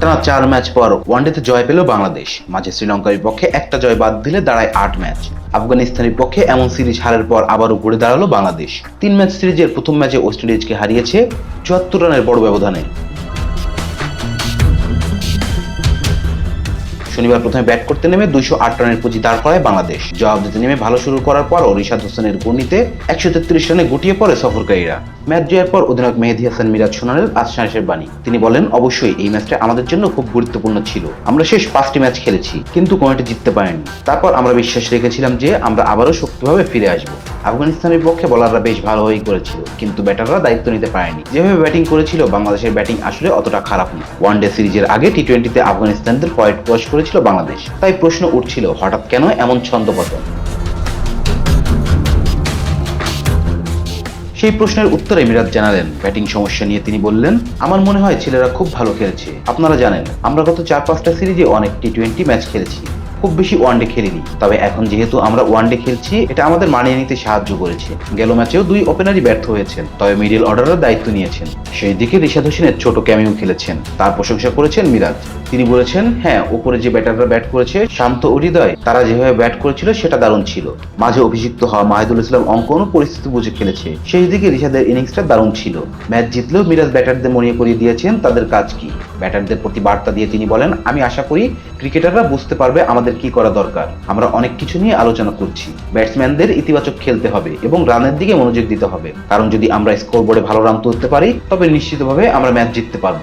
টানা চার ম্যাচ পর ওয়ানডেতে জয় পেল বাংলাদেশ। মাঝে শ্রীলঙ্কার বিপক্ষে একটা জয় বাদ দিলে দাঁড়ায় আট ম্যাচ। আফগানিস্তানের পক্ষে এমন সিরিজ হারের পর আবারও ঘুরে দাঁড়াল বাংলাদেশ। তিন ম্যাচ সিরিজের প্রথম ম্যাচে ওয়েস্ট ইন্ডিজকে হারিয়েছে চুয়াত্তর রানের বড় ব্যবধানে। শনিবার প্রথমে ব্যাট করতে নেমে দুইশো আট রানের পুঁজি দাঁড় করায় বাংলাদেশ। জবাব দিতে নেমে ভালো শুরু করার পর রিশাদ হোসেনের গণিতে একশো তেত্রিশ রানে গুটিয়ে পড়ে সফরকারীরা। ম্যাচ জয়ের পর অধিনায়ক মেহেদি হাসান, মিরাজ শোনালেন আশাসের বাণী। তিনি বলেন, অবশ্যই এই ম্যাচটা আমাদের জন্য খুব গুরুত্বপূর্ণ ছিল। আমরা শেষ পাঁচটি ম্যাচ খেলেছি, কিন্তু কোনোটি জিততে পারেনি। তারপর আমরা বিশ্বাস রেখেছিলাম যে আমরা আবারও শক্তিভাবে ফিরে আসব। আফগানিস্তানের পক্ষে বলাররা বেশ ভালোই করেছিল, কিন্তু ব্যাটাররা দায়িত্ব নিতে পারেনি। যেভাবে ব্যাটিং করেছিল, বাংলাদেশের ব্যাটিং আসলে অতটা খারাপ না। ওয়ানডে সিরিজের আগে টি টোয়েন্টিতে আফগানিস্তানদের পয়েন্ট ক্রস করেছিল বাংলাদেশ। তাই প্রশ্ন উঠছিল, হঠাৎ কেন এমন ছন্দপতন সেই প্রশ্নের উত্তরে মিরাজ জানালেন, ব্যাটিং সমস্যা নিয়ে তিনি বললেন, আমার মনে হয় ছেলেরা খুব ভালো খেলেছে। আপনারা জানেন, আমরা গত চার পাঁচটা সিরিজে অনেক টি টোয়েন্টি ম্যাচ খেলেছি। খুব বেশি ওয়ানডে খেলিনি। তবে এখন যেহেতু আমরা ওয়ানডে খেলছি, এটা আমাদের মানিয়ে নিতে সাহায্য করেছে। গেল ম্যাচেও দুই ওপেনারই ব্যর্থ হয়েছেন, তবে মিডিল অর্ডারের দায়িত্ব নিয়েছেন। সেই দিকে রিশাদ হোসেনের ছোট ক্যামিও খেলেছেন। তার প্রশংসা করেছেন মিরাজ। তিনি বলেছেন হ্যাঁ ওপরে যে ব্যাটাররা ব্যাট করেছে, শান্ত ও হৃদয়, তারা যেভাবে ব্যাট করেছিল, সেটা দারুণ ছিল। মাঝে অভিষিক্ত হওয়া মাহিদুল ইসলাম অঙ্কনও পরিস্থিতি বুঝে খেলেছে সেই দিকে রিশাদের ইনিংসটা দারুণ ছিল। ম্যাচ জিতলেও মিরাজ ব্যাটারদের মনে করিয়ে দিয়েছেন, তাদের কাজ কি? ব্যাটারদের প্রতি বার্তা দিয়ে তিনি বলেন, আমি আশা করি ক্রিকেটাররা বুঝতে পারবে আমাদের কি করা দরকার। আমরা অনেক কিছু নিয়ে আলোচনা করছি। ব্যাটসম্যানদের ইতিবাচক খেলতে হবে এবং রানের দিকে মনোযোগ দিতে হবে। কারণ যদি আমরা স্কোর বোর্ডে ভালো রান তুলতে পারি, তবে নিশ্চিতভাবে আমরা ম্যাচ জিততে পারব।